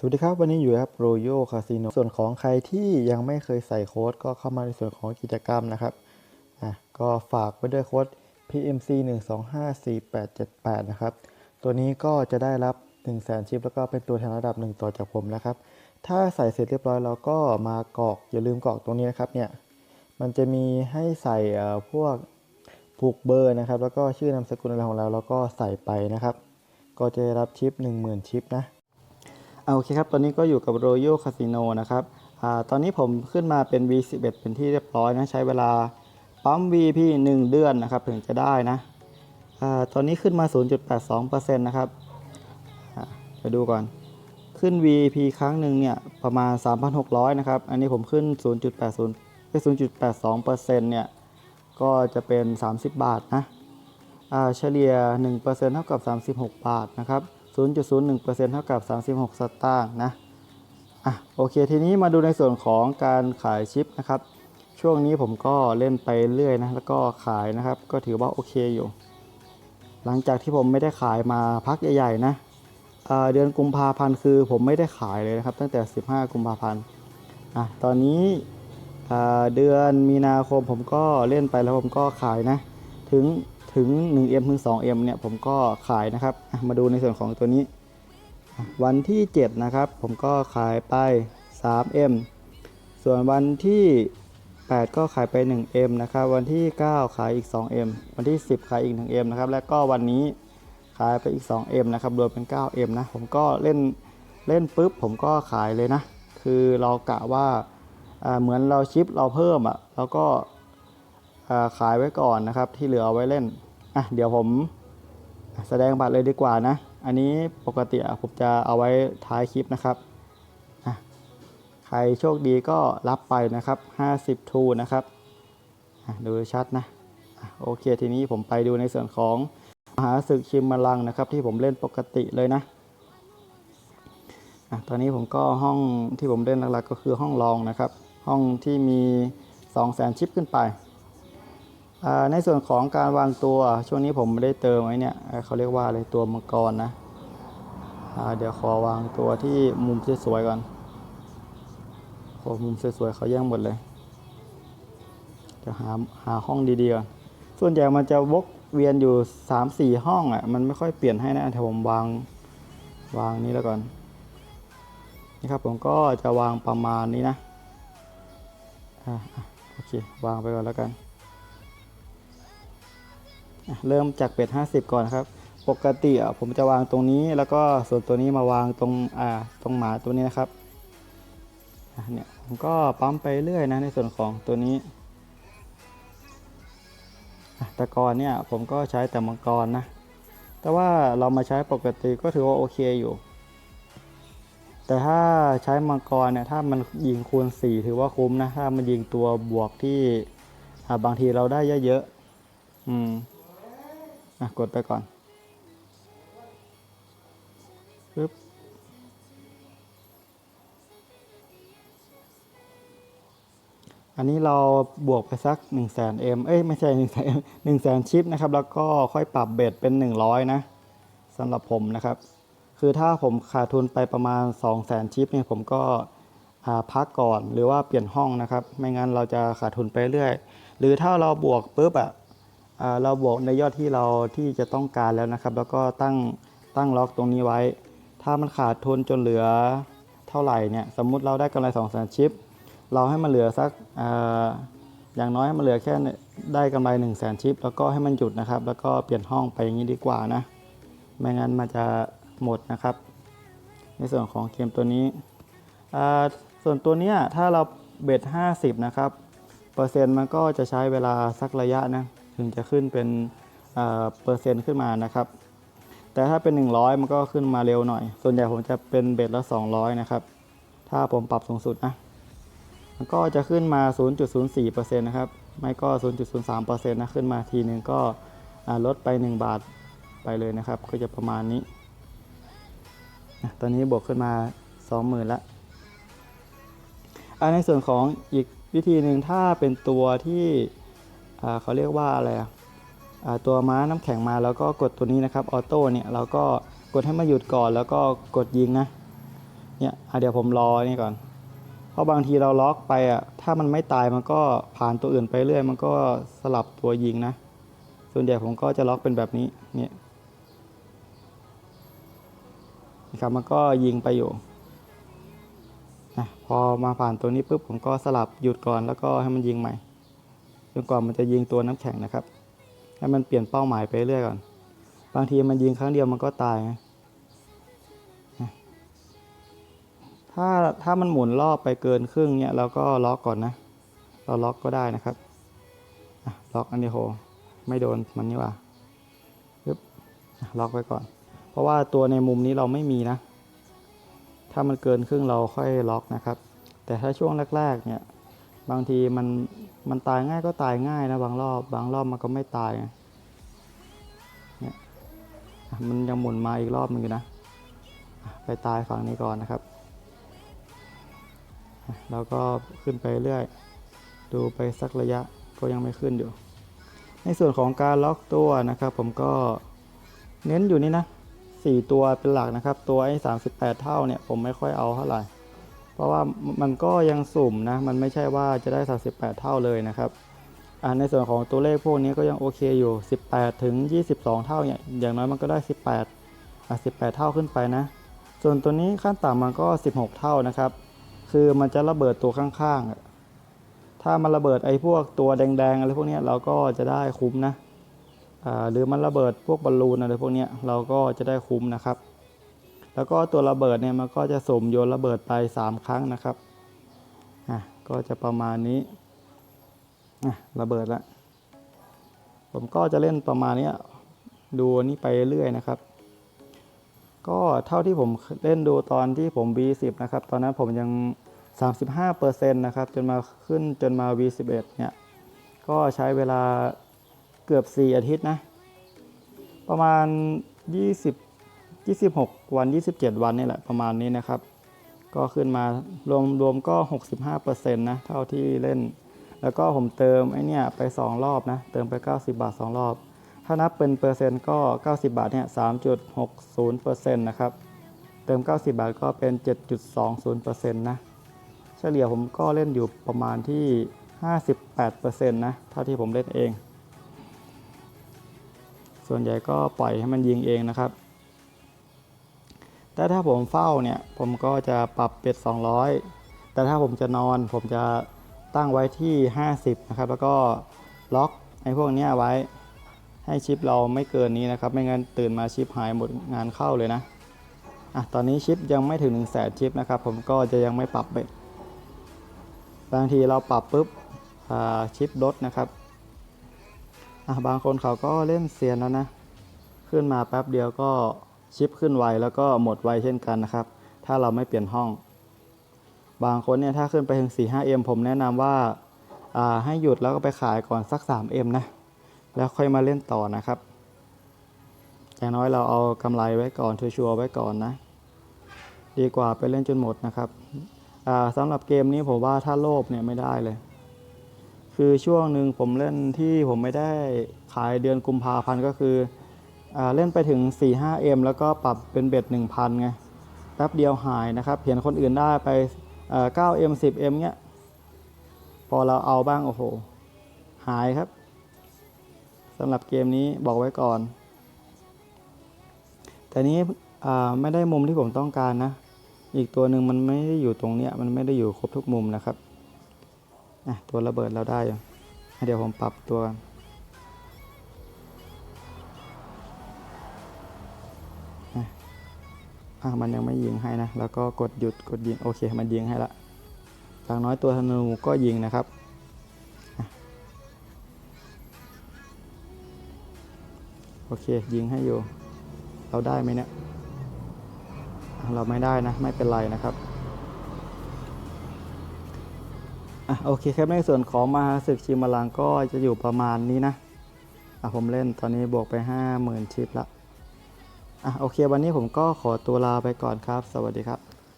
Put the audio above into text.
สวัสดีครับ วันนี้อยู่ครับ Royal Casino ส่วนของใครที่ยังไม่เคยใส่โค้ดก็เข้ามาในส่วนของกิจกรรมนะครับอะก็ฝากไว้ด้วยโค้ด PMC 1 2 5 4 8 7 8 นะครับ ตัวนี้ก็จะได้รับ 1 0 0 0 0แสนชิป แล้วก็เป็นตัวแทนระดับ 1 ต่อจากผมนะครับ ถ้าใส่เสร็จเรียบร้อยเราก็มากรอกอย่าลืมกรอกตรงนี้นะครับเนี่ยมันจะมีให้ใส่เอ่อพวกผูกเบอร์นะครับ แล้วก็ชื่อนามสกุลอะไรของเราแล้วก็ใส่ไปนะครับ ก็จะได้รับชิป 10,000 ชิปนะ โอเคครับ ตอนนี้ก็อยู่กับ Royal Casino นะครับอ่าตอนนี้ผมขึ้นมาเป็น V11 เป็นที่เรียบร้อยนะ ใช้เวลาปั๊ม V พี่1เดือนนะครับ ถึงจะได้นะอ่าตอนนี้ขึ้นมา 0.82%นะครับไปดูก่อน ขึ้น VP ครั้งหนึ่งเนี่ย ประมาณ 3,600 นะครับ อันนี้ผมขึ้น 0.80ไป0.82%เนี่ย ก็จะเป็น 30 บาทนะอ่าเฉลี่ย 1%เท่ากับ 36 บาทนะครับ 0.01%เท่ากับ 36 สตางค์นะอะโอเคทีนี้มาดูในส่วนของการขายชิปนะครับช่วงนี้ผมก็เล่นไปเรื่อยนะแล้วก็ขายนะครับ ก็ถือว่าโอเคอยู่ หลังจากที่ผมไม่ได้ขายมาพักใหญ่ๆนะเดือนกุมภาพันธ์คือผมไม่ได้ขายเลยนะครับ ตั้งแต่ 15 กุมภาพันธ์อะตอนนี้เดือนมีนาคมผมก็เล่นไปแล้วผมก็ขายนะ ถึง ถึง 1M ถึง 2M เนี่ยผมก็ขายนะครับ มาดูในส่วนของตัวนี้ วันที่ 7 นะครับ ผมก็ขายไป 3M ส่วนวันที่ 8 ก็ขายไป 1M นะครับ วันที่ 9 ขายอีก 2M วันที่ 10 ขายอีก 1M นะครับ แล้วก็วันนี้ขายไปอีก 2M นะครับ รวมเป็น 9M นะ ผมก็เล่นเล่นปุ๊บ ผมก็ขายเลยนะ คือเรากะว่า เหมือนเราชิปเราเพิ่มอะ แล้วก็ ขายไว้ก่อนนะครับ ที่เหลือเอาไว้เล่นอะเดี๋ยวผมแสดงบัตรเลยดีกว่านะ อันนี้ปกติผมจะเอาไว้ท้ายคลิปนะครับอะใครโชคดีก็รับไปนะครับ 50ทูนะครับดูชัดนะโอเคทีนี้ผมไปดูในส่วนของมหาศึกชิมมาลังนะครับ ที่ผมเล่นปกติเลยนะตอนนี้ผมก็ห้องที่ผมเล่นหลักๆก็คือห้องรองนะครับ ห้องที่มี 2 0 0 0 0 0 ชิปขึ้นไป ในส่วนของการวางตัวช่วงนี้ผมไม่ได้เติมไว้เนี่ยเขาเรียกว่าอะไรตัวมังกรนะเดี๋ยวขอวางตัวที่มุมสวยๆก่อนขอมุมสวยๆเขาแย่งหมดเลยจะหาหาห้องดีๆก่อนส่วนใหญ่มันจะวกเวียนอยู่3-4ห้องอะมันไม่ค่อยเปลี่ยนให้นะแต่ผมวางวางนี้แล้วก่อนนี่ครับผมก็จะวางประมาณนี้นะอ่าอะโอเควางไปก่อนแล้วกัน เริ่มจากเป็ด50 ก่อนนะครับ ปกติผมจะวางตรงนี้ แล้วก็ส่วนตัวนี้มาวางตรงอ่าตรงหมาตัวนี้นะครับเนี่ยผมก็ปั๊มไปเรื่อยนะในส่วนของตัวนี้อะแต่ก่อนเนี่ยผมก็ใช้แต่มังกรนะ แต่ว่าเรามาใช้ปกติก็ถือว่าโอเคอยู่ แต่ถ้าใช้มังกรเนี่ยถ้ามันยิงคูณ 4 ถือว่าคุ้มนะ ถ้ามันยิงตัวบวกที่บางทีเราได้เยอะๆอืม อะกดไปก่อนปึ๊บอันนี้เราบวกไปสัก 1 0 0 0 0แสนเอ็มเอ้ย ไม่ใช่1 0 0 0 0แสนหนึ่งแสนชิปนะครับ แล้วก็ค่อยปรับเบ็ดเป็น 100 นะสำหรับผมนะครับ คือถ้าผมขาดทุนไปประมาณ 2 0 0แสนชิปเนี่ยผมก็พักก่อนหรือว่าเปลี่ยนห้องนะครับ ไม่งั้นเราจะขาดทุนไปเรื่อย หรือถ้าเราบวกปุ๊บอะอ่า เราบวกในยอดที่เราที่จะต้องการแล้วนะครับ แล้วก็ตั้งตั้งล็อกตรงนี้ไว้ ถ้ามันขาดทุนจนเหลือเท่าไหร่เนี่ยสมมุติเราได้กำไร2 0 0 0 0ชิป เราให้มันเหลือสักออย่างน้อยให้มันเหลือแค่ได้กำไร1 0 0 0 0แชิป แล้วก็ให้มันหยุดนะครับ แล้วก็เปลี่ยนห้องไปอย่างนี้ดีกว่านะไม่งั้นมันจะหมดนะครับ ในส่วนของเกมตัวนี้ส่วนตัวเนี้ยถ้าเราเบ็ด50 นะครับ เปอร์เซ็นต์มันก็จะใช้เวลาสักระยะนะ ถึงจะขึ้นเป็นเปอร์เซ็นต์ขึ้นมานะครับ แต่ถ้าเป็น 100 มันก็ขึ้นมาเร็วหน่อย ส่วนใหญ่ผมจะเป็นเบ็ดละ 200 นะครับ ถ้าผมปรับสูงสุดนะมันก็จะขึ้นมา 0.04%นะครับ ไม่ก็ 0.03%นะ ขึ้นมาทีนึงก็ลดไป 1 บาทไปเลยนะครับ ก็จะประมาณนี้ ตอนนี้บวกขึ้นมา 20,000ละอ่าในส่วนของอีกวิธีหนึ่งถ้าเป็นตัวที่ เขาเรียกว่าอะไรอะตัวม้าน้ำแข็งมาแล้วก็กดตัวนี้นะครับออโต้เนี่ยเราก็กดให้มาหยุดก่อนแล้วก็กดยิงนะเนี่ยเดี๋ยวผมรอนี่ก่อน เพราะบางทีเราล็อกไปอะถ้ามันไม่ตายมันก็ผ่านตัวอื่นไปเรื่อย มันก็สลับตัวยิงนะ ส่วนใหญ่ผมก็จะล็อกเป็นแบบนี้เนี่ยนะครับมันก็ยิงไปอยู่นะพอมาผ่านตัวนี้ปุ๊บผมก็สลับหยุดก่อนแล้วก็ให้มันยิงใหม่ นกว่ามันจะยิงตัวน้ำแข็งนะครับ ให้มันเปลี่ยนเป้าหมายไปเรื่อยก่อน บางทีมันยิงครั้งเดียวมันก็ตายนะถ้าถ้ามันหมุนรอบไปเกินครึ่งเนี่ยเราก็ล็อกก่อนนะ เราล็อกก็ได้นะครับล็อกอันนี้โห ไม่โดนมันนี่ว่าปึ๊บอะล็อกไว้ก่อน เพราะว่าตัวในมุมนี้เราไม่มีนะ ถ้ามันเกินครึ่งเราค่อยล็อกนะครับ แต่ถ้าช่วงแรก ๆ เนี่ย บางทีมันมันตายง่ายก็ตายง่ายนะบางรอบ บางรอบมันก็ไม่ตายเนี่ยมันยังหมุนมาอีกรอบหนึงอยู่นะ ไปตายฝั่งนี้ก่อนนะครับ แล้วก็ขึ้นไปเรื่อย ดูไปสักระยะก็ยังไม่ขึ้นอยู่ ในส่วนของการล็อกตัวนะครับ ผมก็เน้นอยู่นี่นะสี่ตัวเป็นหลักนะครับ ตัวไอ้สามสิบแปดเท่าเนี่ยผมไม่ค่อยเอาเท่าไหร่ เพราะว่ามันก็ยังสุ่มนะ มันไม่ใช่ว่าจะได้ 38 เท่าเลยนะครับในส่วนของตัวเลขพวกนี้ก็ยังโอเคอยู่ 18 ถึง 22 เท่าเนี่ย อย่างน้อยมันก็ได้ 18อะ18 เท่าขึ้นไปนะ ส่วนตัวนี้ขั้นต่ำมันก็ 16 เท่านะครับ คือมันจะระเบิดตัวข้างๆ ถ้ามันระเบิดไอ้พวกตัวแดงๆอะไรพวกนี้เราก็จะได้คุ้มนะอ่าหรือมันระเบิดพวกบอลลูนอะไรพวกนี้เราก็จะได้คุ้มนะครับ แล้วก็ตัวระเบิดเนี่ยมันก็จะสุ่มโยนระเบิดไป 3 ครั้งนะครับอะก็จะประมาณนี้อะระเบิดละผมก็จะเล่นประมาณนี้ดูนนี้ไปเรื่อยนะครับ ก็เท่าที่ผมเล่นดูตอนที่ผม V10 นะครับ ตอนนั้นผมยัง 35%นะครับ จนมาขึ้นจนมา V11 เนี่ย ก็ใช้เวลาเกือบ 4 อาทิตย์นะ ประมาณ 20 26 วัน 27 วันนี่แหละประมาณนี้นะครับ ก็ขึ้นมารวมรวมก็ 65%นะเท่าที่เล่น แล้วก็ผมเติมไอเนี่ยไป 2 รอบนะ เติมไป 90 บาท 2 รอบ ถ้านับเป็นเปอร์เซ็นต์ก็ 90 บาทเนี่ย 3.60%นะครับ เติม 90 บาทก็เป็น 7.20%นะ เฉลี่ยผมก็เล่นอยู่ประมาณที่ 58%นะเท่าที่ผมเล่นเอง ส่วนใหญ่ก็ปล่อยให้มันยิงเองนะครับ แต่ถ้าผมเฝ้าเนี่ยผมก็จะปรับเป็ด 200 แต่ถ้าผมจะนอนผมจะตั้งไว้ที่ 50 นะครับ แล้วก็ล็อกไอ้พวกนี้ไว้ให้ชิปเราไม่เกินนี้นะครับ ไม่งั้นตื่นมาชิปหายหมดงานเข้าเลยนะอะตอนนี้ชิปยังไม่ถึง1 0 0 0 0แสนชิปนะครับ ผมก็จะยังไม่ปรับเบ็ดบางทีเราปรับปุ๊บอ่าชิปลดนะครับอะบางคนเขาก็เล่นเซียนแล้วนะ ขึ้นมาแป๊บเดียวก็ ชิปขึ้นไวแล้วก็หมดไวเช่นกันนะครับ ถ้าเราไม่เปลี่ยนห้อง บางคนเนี่ยถ้าขึ้นไปถึง 4-5M ผมแนะนำว่าาให้หยุดแล้วก็ไปขายก่อนสัก 3M นะ แล้วค่อยมาเล่นต่อนะครับอย่างน้อยเราเอากำไรไว้ก่อนชัวร์ไว้ก่อนนะ ดีกว่าไปเล่นจนหมดนะครับสำหรับเกมนี้ผมว่าถ้าโลภเนี่ยไม่ได้เลย คือช่วงหนึ่งผมเล่นที่ผมไม่ได้ขายเดือนกุมภาพันธ์ก็คือ เล่นไปถึง 4-5M แล้วก็ปรับเป็นเบ็ด 1,000 ไง แป๊บเดียวหายนะครับ เห็นคนอื่นได้ไป 9M 10M เงี้ย พอเราเอาบ้าง โอ้โห หายครับสำหรับเกมนี้บอกไว้ก่อน แต่นี้ไม่ได้มุมที่ผมต้องการนะ อีกตัวหนึ่งมันไม่ได้อยู่ตรงเนี้ย มันไม่ได้อยู่ครบทุกมุมนะครับ ตัวระเบิดเราได้อยู่เดี๋ยวผมปรับตัวกัน อะมันยังไม่ยิงให้นะ แล้วก็กดหยุดกดยิงโอเค มันยิงให้ละอย่างน้อยตัวธนูก็ยิงนะครับอโอเค ยิงให้อยู่ เราได้ไหมเนี่ยเราไม่ได้นะ ไม่เป็นไรนะครับอะโอเคครับในส่วนของมาศึกชิมพลังก็จะอยู่ประมาณนี้นะอะผมเล่นตอนนี้บวกไป 50,000 ชิปละ อะโอเค วันนี้ผมก็ขอตัวลาไปก่อนครับ สวัสดีครับ